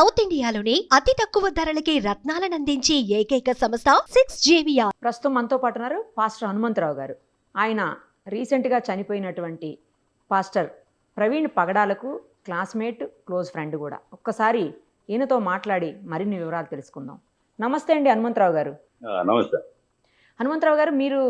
South ఇండియాలోని అతి తక్కువ ధరలకి రత్నాలనందించే ఏకైక సంస్థ సిక్స్ జేవియా ప్రస్తుతం మనతో పాటు ఉన్నారు పాస్టర్ హనుమంతరావు గారు. ఆయన రీసెంట్గా చనిపోయినటువంటి పాస్టర్ ప్రవీణ్ పగడాలకు క్లాస్మేట్ క్లోజ్ ఫ్రెండ్ కూడా. ఒక్కసారి ఈయనతో మాట్లాడి మరిన్ని వివరాలు తెలుసుకుందాం. నమస్తే అండి హనుమంతరావు గారు. నమస్తే. హనుమంతరావు గారు మీరు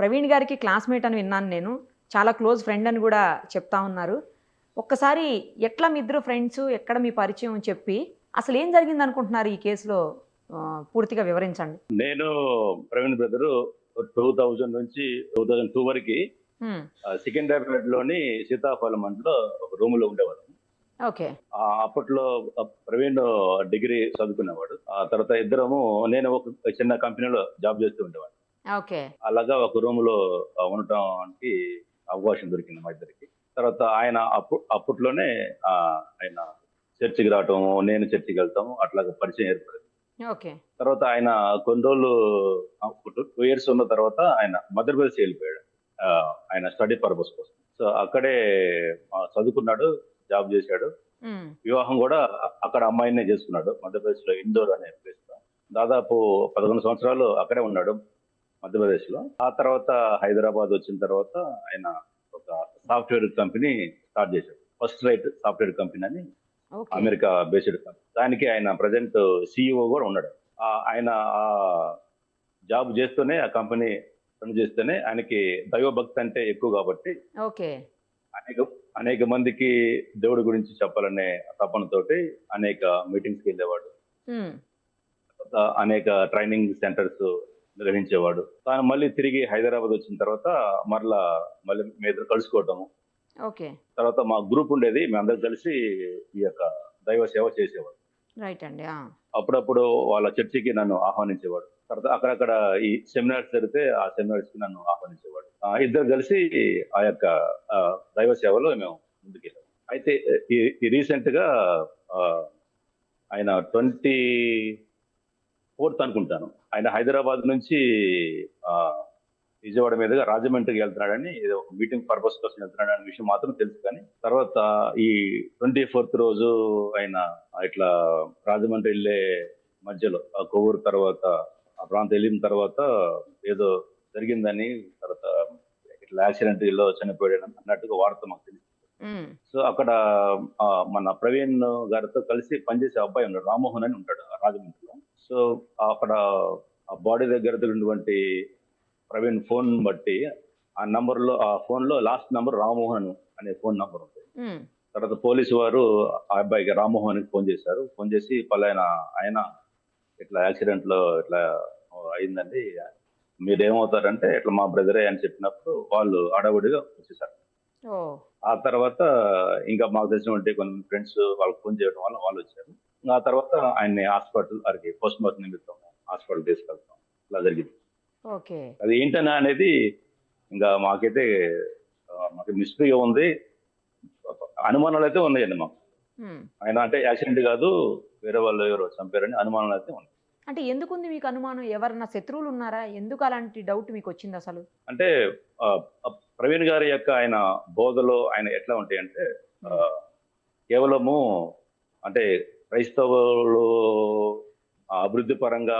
ప్రవీణ్ గారికి క్లాస్మేట్ అని విన్నాను నేను. చాలా క్లోజ్ ఫ్రెండ్ అని కూడా చెప్తా ఉన్నారు. ఒక్కసారి ఎట్లా మీ ఇద్దరు ఫ్రెండ్స్ ఎక్కడ మీ పరిచయం చెప్పి అసలు ఏం జరిగింది అనుకుంటున్నారు ఈ కేసులో? పూర్తిగా వివరించండి. నేను ప్రవీణ్ బ్రదరు టూ థౌజండ్ నుంచి టూ థౌజండ్ టూ వరకు సికింద్రాబాద్లోని సీతాఫలం అంట్లో ఒక రూమ్లో ఉండేవాడు. ఓకే. అప్పట్లో ప్రవీణ్ డిగ్రీ చదువుకునేవాడు. ఆ తర్వాత ఇద్దరము నేను ఒక చిన్న కంపెనీలో జాబ్ చేస్తూ ఉండేవాడు ఓకే. అలాగా ఒక రూమ్లో ఉండటానికి అవకాశం దొరికింది మా ఇద్దరికి. తర్వాత ఆయన అప్పు అప్పట్లోనే ఆయన చర్చికి రావటము నేను చర్చికి వెళ్తాము అట్లాగా పరిచయం ఏర్పడింది. తర్వాత ఆయన కొన్ని రోజులు టూ ఇయర్స్ ఉన్న తర్వాత ఆయన మధ్యప్రదేశ్ వెళ్ళిపోయాడు. ఆ, ఆయన స్టడీ పర్పస్ కోసం. సో అక్కడే చదువుకున్నాడు జాబ్ చేశాడు. వివాహం కూడా అక్కడ అమ్మాయినే చేసుకున్నాడు. మధ్యప్రదేశ్లో ఇందోర్ అనే ప్లేస్లో. దాదాపు పదకొండు సంవత్సరాలు అక్కడే ఉన్నాడు మధ్యప్రదేశ్లో ఆ తర్వాత హైదరాబాద్ వచ్చిన తర్వాత ఆయన సాఫ్ట్వేర్ కంపెనీ స్టార్ట్ చేశాడు ఫస్ట్ రైట్ సాఫ్ట్వేర్ కంపెనీ అని అమెరికా బేస్డ్ కంపెనీ. దానికి ఆయన ప్రజెంట్ సిఇఓ కూడా ఉన్నాడు. ఆయన ఆ జాబ్ చేస్తూనే ఆ కంపెనీ రన్ చేస్తూనే ఆయనకి దైవభక్తి అంటే ఎక్కువ కాబట్టి అనేక అనేక మందికి దేవుడి గురించి చెప్పాలనే తపనతోటి అనేక మీటింగ్స్కి వెళ్ళేవాడు. అనేక ట్రైనింగ్ సెంటర్స్ నిర్వహించేవాడు తాను మళ్ళీ తిరిగి హైదరాబాద్ వచ్చిన తర్వాత మరలా మళ్ళీ మీ ఇద్దరు కలుసుకోవటము. ఓకే. తర్వాత మా గ్రూప్ ఉండేది మేమందరం కలిసి ఈ యొక్క దైవ సేవ చేసేవాడు. రైట్ అండి అప్పుడప్పుడు వాళ్ళ చర్చికి నన్ను ఆహ్వానించేవాడు. తర్వాత అక్కడక్కడ ఈ సెమినార్స్ జరిగితే ఆ సెమినార్స్కి నన్ను ఆహ్వానించేవాడు. ఆ, ఇద్దరు కలిసి ఆ యొక్క దైవ సేవలో మేము ముందుకెళ్ళాం. అయితే ఈ రీసెంట్గా ఆయన ట్వంటీ ఫోర్త్ అనుకుంటాను. ఆయన హైదరాబాద్ నుంచి ఆ, విజయవాడ మీదుగా రాజమండ్రికి వెళ్తున్నాడని ఏదో ఒక మీటింగ్ పర్పస్ కోసం వెళ్తున్నాడు అనే విషయం మాత్రం తెలుసు కానీ తర్వాత ఈ ట్వంటీ ఫోర్త్ రోజు ఆయన ఇట్లా రాజమండ్రి వెళ్ళే మధ్యలో ఆ కొవ్వూరు తర్వాత ఆ ప్రాంతం వెళ్ళిన తర్వాత ఏదో జరిగిందని తర్వాత ఇట్లా యాక్సిడెంట్లో చనిపోయాడు అన్నట్టుగా వార్త మాకు తెలిసింది. సో అక్కడ మన ప్రవీణ్ గారితో కలిసి పనిచేసే అబ్బాయి ఉన్నాడు రామ్మోహన్ అని ఉంటాడు రాజమండ్రిలో. సో అక్కడ ఆ బాడీ దగ్గర ఉన్నటువంటి ప్రవీణ్ ఫోన్ బట్టి ఆ నంబర్లో ఆ ఫోన్లో లాస్ట్ నంబర్ రామ్మోహన్ అనే ఫోన్ నంబర్ ఉంది. తర్వాత పోలీసు వారు ఆ అబ్బాయికి రామ్మోహన్కి ఫోన్ చేశారు. ఫోన్ చేసి పలానా ఆయన ఇట్లా యాక్సిడెంట్లో ఇట్లా అయిందండి. మీరు ఏమవుతారంటే ఇట్లా మా బ్రదరే అని చెప్పినప్పుడు వాళ్ళు అడవుడిగా వచ్చేసారు. ఆ తర్వాత ఇంకా మాకు తెలిసినటువంటి కొన్ని ఫ్రెండ్స్ వాళ్ళకి ఫోన్ చేయడం వల్ల వాళ్ళు వచ్చారు. ఆ తర్వాత ఆయన్ని హాస్పిటల్ వారికి పోస్ట్ మార్టం నిమిత్తం హాస్పిటల్ తీసుకెళ్తాం. ఇలా జరిగింది. ఓకే. అది ఏంటన్నా అనేది ఇంకా మాకైతే మాకు మిస్టరీగా ఉంది. అనుమానాలు అయితే ఉన్నాయండి మాకు. ఆయన అంటే యాక్సిడెంట్ కాదు వేరే వాళ్ళు ఎవరో చంపారని అనుమానాలు అయితే ఉన్నాయి. అంటే ఎందుకుంది మీకు అనుమానం? ఎవరన్నా శత్రువులు ఉన్నారా? ఎందుకు అలాంటి డౌట్ మీకు వచ్చింది అసలు? అంటే ప్రవీణ్ గారి యొక్క ఆయన బోధలో ఆయన ఎట్లా ఉంటాయంటే కేవలము అంటే క్రైస్తవులు అభివృద్ధి పరంగా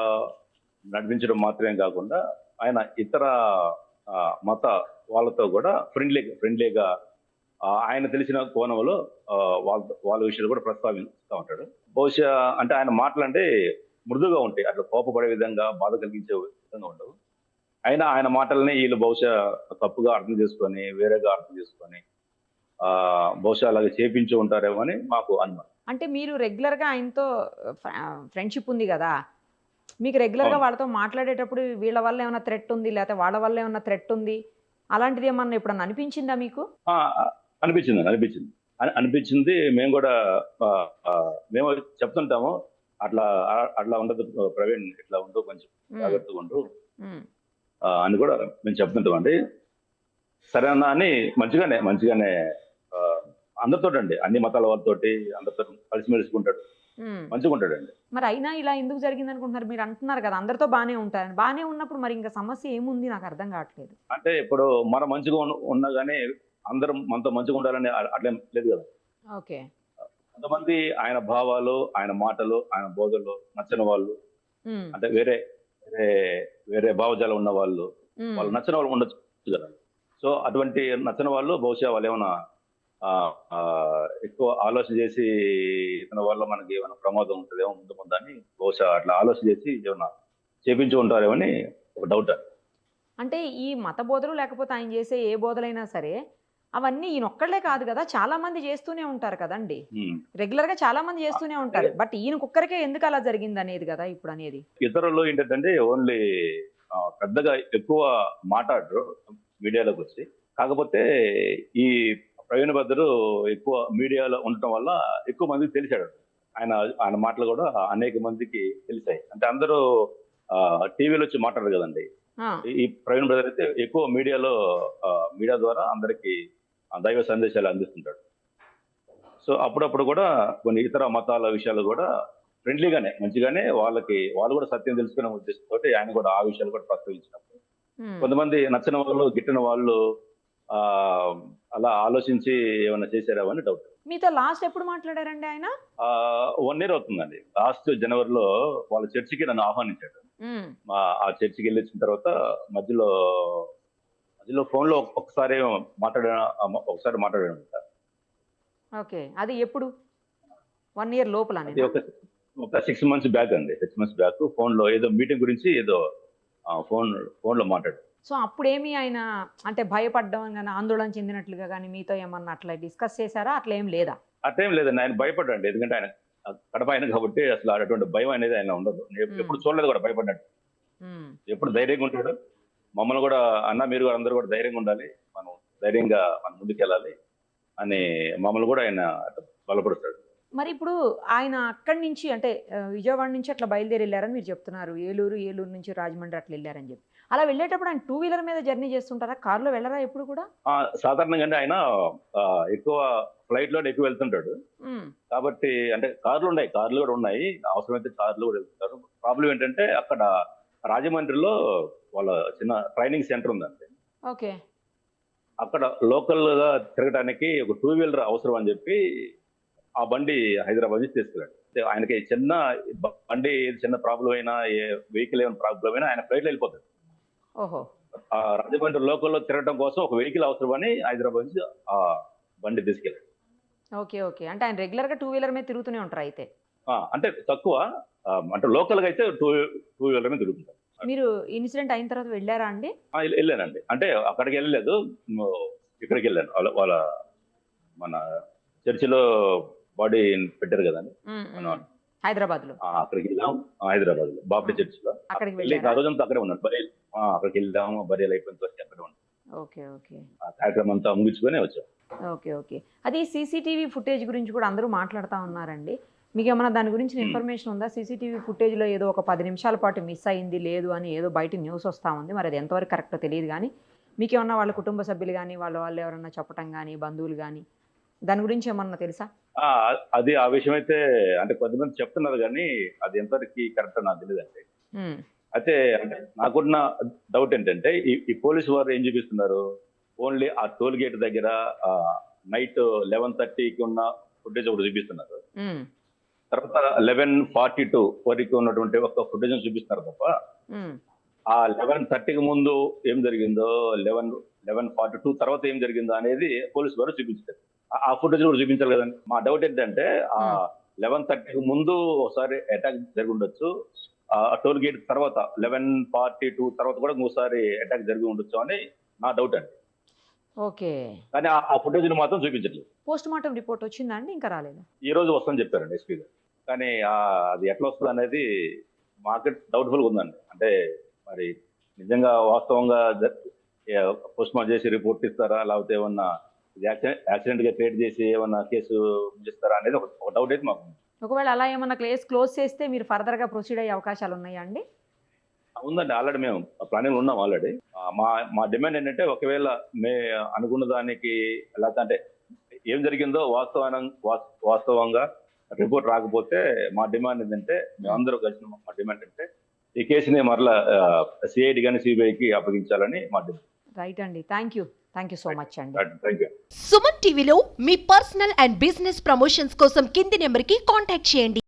నడిపించడం మాత్రమే కాకుండా ఆయన ఇతర ఆ, మత వాళ్ళతో కూడా ఫ్రెండ్లీ ఫ్రెండ్లీగా ఆయన తెలిసిన కోణంలో వాళ్ళ వాళ్ళ విషయాలు కూడా ప్రస్తావిస్తూ ఉంటాడు. బహుశా అంటే ఆయన మాటలంటే మృదుగా ఉంటాయి. అట్లా కోపపడే విధంగా బాధ కలిగించే విధంగా ఉండవు. అయినా ఆయన మాటలని వీళ్ళు బహుశా తప్పుగా అర్థం చేసుకొని వేరేగా అర్థం చేసుకొని బహుశా అలాగే చేపించి ఉంటారేమో అని మాకు అనుమానం. అంటే మీరు రెగ్యులర్గా ఆయనతో ఫ్రెండ్షిప్ ఉంది కదా? మీకు రెగ్యులర్గా. వాళ్ళతో మాట్లాడేటప్పుడు వీళ్ళ వల్ల ఏమైనా థ్రెట్ ఉంది? లేకపోతే వాళ్ళ వల్ల ఏమైనా థ్రెట్ ఉంది? అలాంటిది ఏమన్నా ఎప్పుడన్నా అనిపించిందా మీకు? అనిపించింది అనిపించింది. అని- అనిపించింది మేము కూడా మేము చెప్తుంటాము అట్లా అట్లా ఉండదు ప్రవీణ్ ఇట్లా ఉండు కొంచెం జాగ్రత్తగా ఉండు. అని కూడా మేము చెప్తుంటాం అండి సరే అన్న అని మంచిగానే మంచిగానే అందరితో అండి అన్ని మతాల వాళ్ళతోటి అందరితో కలిసిమెలిసి ఉంటాడు. మంచిగా ఉంటాడండి మరి అయినా ఇలా ఎందుకు జరిగింది అనుకుంటున్నారు మీరు అంటున్నారు కదా అందరితో బాగానే ఉంటారని. బాగానే ఉన్నప్పుడు మరి ఇంకా సమస్య ఏముంది? నాకు అర్థం కావట్లేదు. అంటే ఇప్పుడు మనం మంచిగా ఉన్న- కానీ అందరం మనతో మంచిగా ఉండాలని అట్లేం లేదు కదా. ఓకే. కొంతమంది ఆయన భావాలు ఆయన మాటలు ఆయన బోధలు నచ్చని వాళ్ళు అంటే వేరే వేరే వేరే భావజాలం ఉన్న వాళ్ళు వాళ్ళు నచ్చిన వాళ్ళు ఉండొచ్చు కదా. సో అటువంటి నచ్చిన వాళ్ళు బహుశా వాళ్ళు ఏమైనా ఎక్కువ ఆలోచన చేసి ఇతని వల్ల మనకి ఏమైనా ప్రమాదం ఉంటుందేమో ముందు ముందు అని బహుశా అట్లా ఆలోచన చేసి ఏమైనా చేపించి ఉంటారేమో అని ఒక డౌట్ అంటే ఈ మత బోధలు లేకపోతే ఆయన చేసే ఏ బోధలైనా సరే అవన్నీ ఈయన ఒక్కళ్ళే కాదు కదా చాలా మంది చేస్తూనే ఉంటారు కదండి. రెగ్యులర్గా చాలా మంది చేస్తూనే ఉంటారు. బట్ ఈయన కుక్కరికే ఎందుకు అలా జరిగింది అనేది కదా ఇప్పుడు అనేది. ఇతరులు ఏంటంటే ఓన్లీ పెద్దగా ఎక్కువ మాట్లాడరు మీడియాలోకి వచ్చి. కాకపోతే ఈ ప్రవీణ్ భద్రు ఎక్కువ మీడియాలో ఉండటం వల్ల ఎక్కువ మందికి తెలిసాడు. ఆయన ఆయన మాటలు కూడా అనేక మందికి తెలిసాయి. అంటే అందరూ టీవీలో వచ్చి మాట్లాడరు కదండి. ఈ- ప్రవీణ్ బ్రదర్ అయితే ఎక్కువ మీడియాలో మీడియా ద్వారా అందరికి దైవ సందేశాలు అందిస్తుంటాడు. సో అప్పుడప్పుడు కూడా కొన్ని ఇతర మతాల విషయాలు కూడా ఫ్రెండ్లీగానే మంచిగానే వాళ్ళకి వాళ్ళు కూడా సత్యం తెలుసుకునే ఉద్దేశంతో ఆయన కూడా ఆ విషయాలు కూడా ప్రస్తావించినప్పుడు. కొంతమంది నచ్చిన వాళ్ళు గిట్టిన వాళ్ళు అలా ఆలోచించి ఏమైనా చేశారా అని డౌట్ మీతో లాస్ట్ ఎప్పుడు మాట్లాడారండి ఆయన? వన్ ఇయర్ అవుతుందండి. లాస్ట్ జనవరిలో వాళ్ళ చర్చికి నన్ను ఆహ్వానించాడు. మా ఆ చర్చికి వెళ్ళి వచ్చిన తర్వాత మధ్యలో మధ్యలో ఫోన్లో ఒకసారి మాట్లాడా ఒకసారి మాట్లాడాను ఓకే. అది ఎప్పుడు? వన్ ఇయర్ లోపల ఒక సిక్స్ మంత్స్ బ్యాక్ అండి. సిక్స్ మంత్స్ బ్యాక్ ఫోన్లో ఏదో మీటింగ్ గురించి ఏదో ఫోన్ ఫోన్లో మాట్లాడు సో అప్పుడేమి ఆయన అంటే భయపడ్డం కానీ ఆందోళన చెందినట్లుగా కానీ మీతో ఏమన్నా అట్లా డిస్కస్ చేశారా? అట్లా ఏం లేదా? ఆ టైం లేదండి. ఆయన భయపడ్డాడు ఎందుకంటే ఆయన కడప ఆయన కాబట్టి అసలు అటువంటి భయం అనేది ఆయన ఉండదు. ఎప్పుడు చూడలేదు కూడా భయపడ్డాడు. ఎప్పుడు ధైర్యంగా ఉంటాడు. మమ్మల్ని కూడా అన్న మీరు కూడా అందరూ కూడా ధైర్యంగా ఉండాలి. మనం ధైర్యంగా మనం ముందుకెళ్ళాలి అని మమ్మల్ని కూడా ఆయన బలపరుస్తాడు. మరి ఇప్పుడు ఆయన అక్కడి నుంచి అంటే విజయవాడ నుంచి అట్లా బయలుదేరి వెళ్ళారని మీరు చెప్తున్నారు. ఏలూరు ఏలూరు నుంచి రాజమండ్రి అట్లా వెళ్ళారని చెప్పి. అలా వెళ్ళేటప్పుడు ఆయన టూ వీలర్ మీద జర్నీ చేస్తుంటారా? కార్లో వెళ్ళరా ఎప్పుడు కూడా? ఆ, సాధారణంగానే ఆయన ఎక్కువ ఫ్లైట్లో ఎక్కువ వెళ్తుంటాడు. కాబట్టి అంటే కార్లు ఉన్నాయి కార్లు కూడా ఉన్నాయి. అవసరమైతే కార్లు కూడా వెళ్తుంటారు. ప్రాబ్లం ఏంటంటే అక్కడ రాజమండ్రిలో వాళ్ళ చిన్న ట్రైనింగ్ సెంటర్ ఉందండి. ఓకే. అక్కడ లోకల్గా తిరగడానికి ఒక టూ వీలర్ అవసరం అని చెప్పి ఆ బండి హైదరాబాద్ నుంచి తీసుకెళ్ళాడు. ఆయనకి చిన్న బండి చిన్న ప్రాబ్లం అయినా ఏ వెహికల్ ఏమైనా ప్రాబ్లం అయినా ఆయన ఫ్లైట్లో వెళ్ళిపోతాడు. రాజమండ్రి లోకల్లో తిరగడం కోసం ఒక వెహికల్ అవసరమని హైదరాబాద్ నుంచి ఆ బండి తీసుకెళ్ళాడు ఓకే ఓకే. అంటే ఆయన రెగ్యులర్గా టూ వీలర్ మీద తిరుగుతూనే ఉంటారు అయితే? అంటే తక్కువ అంటే లోకల్గా అయితే టూ టూ వీలర్ మీద తిరుగుతుంటారు. మీరు ఇన్సిడెంట్ అయిన తర్వాత వెళ్ళారా అండి? వెళ్ళానండి. అంటే అక్కడికి వెళ్ళలేదు ఇక్కడికి వెళ్ళాను. వాళ్ళ మన చర్చిలో బాడీ పెట్టారు కదండి. హైదరాబాద్లో. ఆ, అక్కడికి వెళ్ళాం. హైదరాబాద్లో బాబ్రీ చర్చిలో. అక్కడికి వెళ్ళి ఆ రోజంతా అక్కడే ఉన్నాడు అక్కడికి వెళ్దాము బరియల్ అయిపోయిన అక్కడే ఉన్నాం ఓకే ఓకే. ఆ కార్యక్రమం అంతా ముగించుకొని వచ్చాం. Okay okay. అది సీసీటీవీ ఫుటేజ్ గురించి కూడా అందరూ మాట్లాడుతూ ఉన్నారండి. మీకు ఏమైనా దాని గురించి. ఇన్ఫర్మేషన్ ఉందా? సీసీటీవీ ఫుటేజ్లో ఏదో ఒక పది నిమిషాల పాటు మిస్ అయింది లేదు అని ఏదో బయట న్యూస్ వస్తూ ఉంది. మరి అది ఎంతవరకు కరెక్టో తెలియదు కానీ మీకు ఏమన్నా వాళ్ళ కుటుంబ సభ్యులు కానీ వాళ్ళ వాళ్ళు ఎవరన్నా చెప్పటం కానీ బంధువులు కానీ దాని గురించి ఏమన్నా తెలుసా? అది ఆ విషయం అయితే అంటే కొంతమంది చెప్తున్నారు కానీ అది ఎంతవరకు కరెక్ట్ నాకు తెలియదండి. ఉమ్, అయితే అంటే నాకున్న డౌట్ ఏంటంటే ఈ ఈ పోలీసు వారు ఏం చూపిస్తున్నారు? ఓన్లీ ఆ టోల్ గేట్ దగ్గర నైట్ లెవెన్ థర్టీకి ఉన్న ఫుటేజ్ ఒకటి చూపిస్తున్నారు. తర్వాత లెవెన్ ఫార్టీ టూ వరకు ఉన్నటువంటి ఒక ఫుటేజ్ చూపిస్తున్నారు తప్ప ఆ లెవెన్ థర్టీకి ముందు ఏం జరిగిందో లెవెన్ లెవెన్ ఫార్టీ టూ తర్వాత ఏం జరిగిందో అనేది పోలీసు వారు చూపించారు ఆ- ఫుటేజ్ కూడా చూపించాలి కదండి. మా డౌట్ ఏంటంటే ఆ లెవెన్ థర్టీకి ముందు ఒకసారి అటాక్ జరిగి ఉండొచ్చు. టోల్ గేట్ తర్వాత లెవెన్ ఫార్టీ టూ తర్వాత కూడా ఇంకోసారి అటాక్ జరిగి ఉండొచ్చు అని నా డౌట్ అండి. ఓకే. కానీ ఆ- ఫుటేజ్ మాత్రం చూపించట్లేదు. పోస్ట్ మార్టం రిపోర్ట్ వచ్చిందా అండి? ఇంకా రాలేదా? ఈ రోజు వస్తుందని చెప్పారండి ఎస్పీ గారు. కానీ అది ఎట్లా వస్తుంది అనేది మార్కెట్ డౌట్ఫుల్ ఉందండి. అంటే మరి నిజంగా వాస్తవంగా పోస్ట్ మార్టం చేసి రిపోర్ట్ ఇస్తారా? లేకపోతే ఏమన్నా యాక్సిడెంట్గా క్రియేట్ చేసి ఏమన్నా కేసు ఇస్తారా అనేది ఒక- డౌట్ అయితే మాకు. ఒకవేళ అలా ఏమన్నా కేసు క్లోజ్ చేస్తే మీరు ఫర్దర్గా ప్రొసీడ్ అయ్యే అవకాశాలు ఉన్నాయా అండి? ఉందండి ఆల్రెడీ మేము ప్లానింగ్ ఉన్నాం ఆల్రెడీ మా మా డిమాండ్ ఏంటంటే ఒకవేళ మే అనుకున్న దానికి లేకపోతే అంటే ఏం జరిగిందో వాస్తవాన వాస్తవంగా రిపోర్ట్ రాకపోతే మా డిమాండ్ ఏంటంటే మేమందరూ కలిసిన మా డిమాండ్ అంటే ఈ కేసుని మరలా సిఐడి కానీ సిబిఐకి అప్పగించాలని మా డిమాండ్ రైట్ అండి. Thank you thank you so much అండి. సుమన్ టీవీలో మీ పర్సనల్ అండ్ బిజినెస్ ప్రమోషన్స్ కోసం కింది నెంబర్కి కాంటాక్ట్ చేయండి.